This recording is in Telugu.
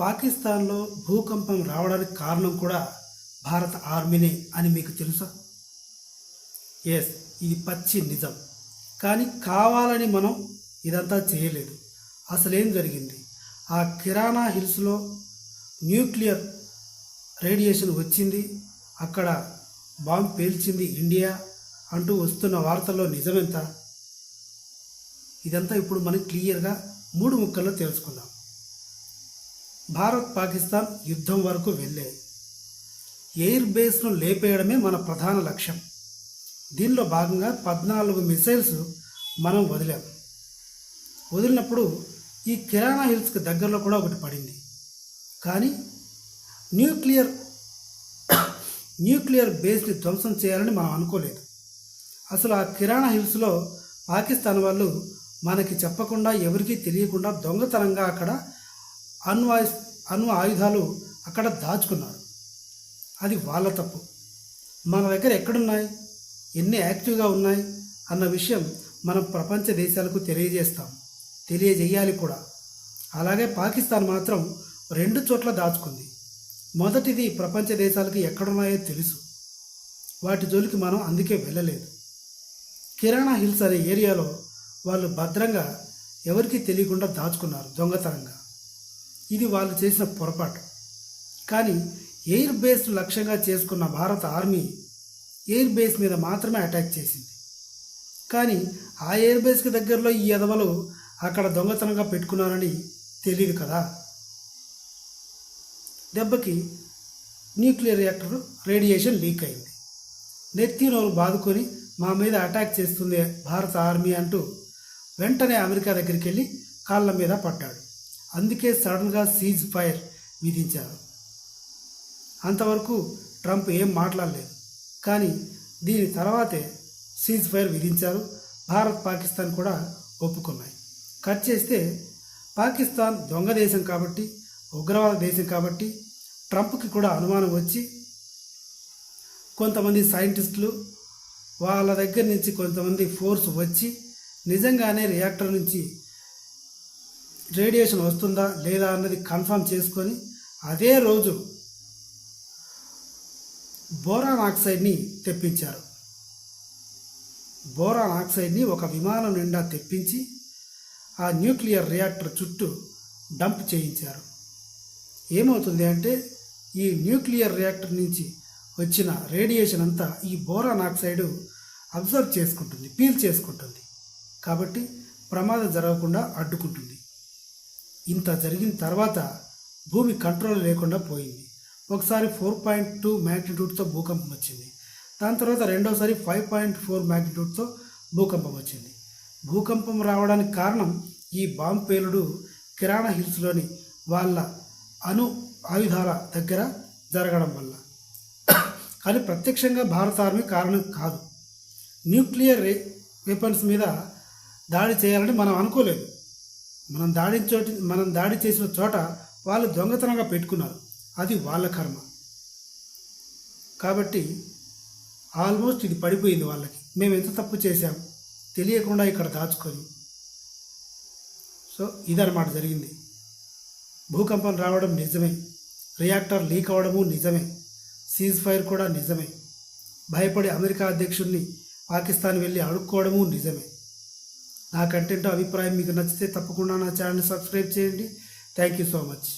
పాకిస్తాన్లో భూకంపం రావడానికి కారణం కూడా భారత ఆర్మీనే అని మీకు తెలుసా? ఎస్ ఇది పచ్చి నిజం. కానీ కావాలని మనం ఇదంతా చేయలేదు. అసలేం జరిగింది? ఆ కిరాణా హిల్స్లో న్యూక్లియర్ రేడియేషన్ వచ్చింది. అక్కడ బాంబ్ పేల్చింది ఇండియా అంటూ వస్తున్న వార్తల్లో నిజమెంత? ఇదంతా ఇప్పుడు మనం క్లియర్గా మూడు ముక్కల్లో తెలుసుకుందాం. భారత్ పాకిస్తాన్ యుద్ధం వరకు వెళ్ళే. ఎయిర్ బేస్ను లేపేయడమే మన ప్రధాన లక్ష్యం. దీనిలో భాగంగా పద్నాలుగు మిసైల్స్ మనం వదిలాం. వదిలినప్పుడు ఈ కిరాణా హిల్స్కి దగ్గరలో కూడా ఒకటి పడింది. కానీ న్యూక్లియర్ న్యూక్లియర్ బేస్ని ధ్వంసం చేయాలని మనం అనుకోలేదు. అసలు ఆ కిరాణా హిల్స్లో పాకిస్తాన్ వాళ్ళు మనకి చెప్పకుండా ఎవరికీ తెలియకుండా దొంగతనంగా అక్కడ అణ్వాయు అణు ఆయుధాలు అక్కడ దాచుకున్నారు. అది వాళ్ళ తప్పు. మన దగ్గర ఎక్కడున్నాయి? ఎన్ని యాక్టివ్గా ఉన్నాయి? అన్న విషయం మనం ప్రపంచ దేశాలకు తెలియజేస్తాం. తెలియజేయాలి కూడా. అలాగే పాకిస్తాన్ మాత్రం రెండు చోట్ల దాచుకుంది. మొదటిది ప్రపంచ దేశాలకు ఎక్కడున్నాయో తెలుసు. వాటి జోలికి మనం అందుకే వెళ్ళలేదు. కిరాణా హిల్స్ అనే ఏరియాలో వాళ్ళు భద్రంగా ఎవరికీ తెలియకుండా దాచుకున్నారు దొంగతనంగా. ఇది వాళ్ళు చేసిన పొరపాటు. కానీ ఎయిర్ బేస్ లక్ష్యంగా చేసుకున్న భారత ఆర్మీ ఎయిర్ బేస్ మీద మాత్రమే అటాక్ చేసింది. కానీ ఆ ఎయిర్ బేస్కి దగ్గరలో ఈ ఎదవలు అక్కడ దొంగతనంగా పెట్టుకున్నారని తెలియదు కదా. దెబ్బకి న్యూక్లియర్ రియాక్టర్ రేడియేషన్ లీక్ అయింది. నెత్తి నోరు బాదుకొని మా మీద అటాక్ చేస్తుంది భారత ఆర్మీ అంటూ వెంటనే అమెరికా దగ్గరికి వెళ్ళి కాళ్ళ మీద పడ్డాడు. అందుకే సడన్గా సీజ్ ఫైర్ విధించారు. అంతవరకు ట్రంప్ ఏం మాట్లాడలేదు. కానీ దీని తర్వాతే సీజ్ ఫైర్ విధించారు. భారత్ పాకిస్తాన్ కూడా ఒప్పుకున్నాయి. కట్ చేస్తే పాకిస్తాన్ దొంగ దేశం కాబట్టి ఉగ్రవాద దేశం కాబట్టి ట్రంప్కి కూడా అనుమానం వచ్చి కొంతమంది సైంటిస్టులు వాళ్ళ దగ్గర నుంచి కొంతమంది ఫోర్స్ వచ్చి నిజంగానే రియాక్టర్ నుంచి రేడియేషన్ వస్తుందా లేదా అన్నది కన్ఫర్మ్ చేసుకొని అదే రోజు బోరాన్ ఆక్సైడ్ని తెప్పించారు. బోరాన్ ఆక్సైడ్ని ఒక విమానం నిండా తెప్పించి ఆ న్యూక్లియర్ రియాక్టర్ చుట్టూ డంప్ చేయించారు. ఏమవుతుంది అంటే ఈ న్యూక్లియర్ రియాక్టర్ నుంచి వచ్చిన రేడియేషన్ అంతా ఈ బోరాన్ ఆక్సైడ్ అబ్జర్వ్ చేసుకుంటుంది పీల్ చేసుకుంటుంది. కాబట్టి ప్రమాదం జరగకుండా అడ్డుకుంటుంది. ఇంత జరిగిన తర్వాత భూమి కంట్రోల్ లేకుండా పోయింది. ఒకసారి ఫోర్ పాయింట్ టూ మ్యాగ్నిట్యూడ్తో భూకంపం వచ్చింది. దాని తర్వాత రెండోసారి ఫైవ్ పాయింట్ ఫోర్ మ్యాగ్నిట్యూడ్తో భూకంపం వచ్చింది. భూకంపం రావడానికి కారణం ఈ బాంబ్ పేలుడు కిరాణా హిల్స్లోని వాళ్ళ అణు ఆయుధాల దగ్గర జరగడం వల్ల. కానీ ప్రత్యక్షంగా భారత ఆర్మీ కారణం కాదు. న్యూక్లియర్ వెపన్స్ మీద దాడి చేయాలని మనం అనుకోలేదు. మనం దాడి చోటి మనం దాడి చేసిన చోట వాళ్ళు దొంగతనంగా పెట్టుకున్నారు. అది వాళ్ళ కర్మ. కాబట్టి ఆల్మోస్ట్ ఇది పడిపోయింది వాళ్ళకి. మేము ఎంత తప్పు చేశాం తెలియకుండా ఇక్కడ దాచుకొని. సో ఇదన్నమాట జరిగింది. భూకంపం రావడం నిజమే. రియాక్టర్ లీక్ అవ్వడము నిజమే. సీజ్ ఫైర్ కూడా నిజమే. భయపడి అమెరికా అధ్యక్షుడిని పాకిస్తాన్ వెళ్ళి అడుక్కోవడము నిజమే. నా కంటెంట్ అభిప్రాయం మీకు నచ్చితే తప్పకుండా నా ఛానల్ సబ్స్క్రైబ్ చేయండి. Thank you so much.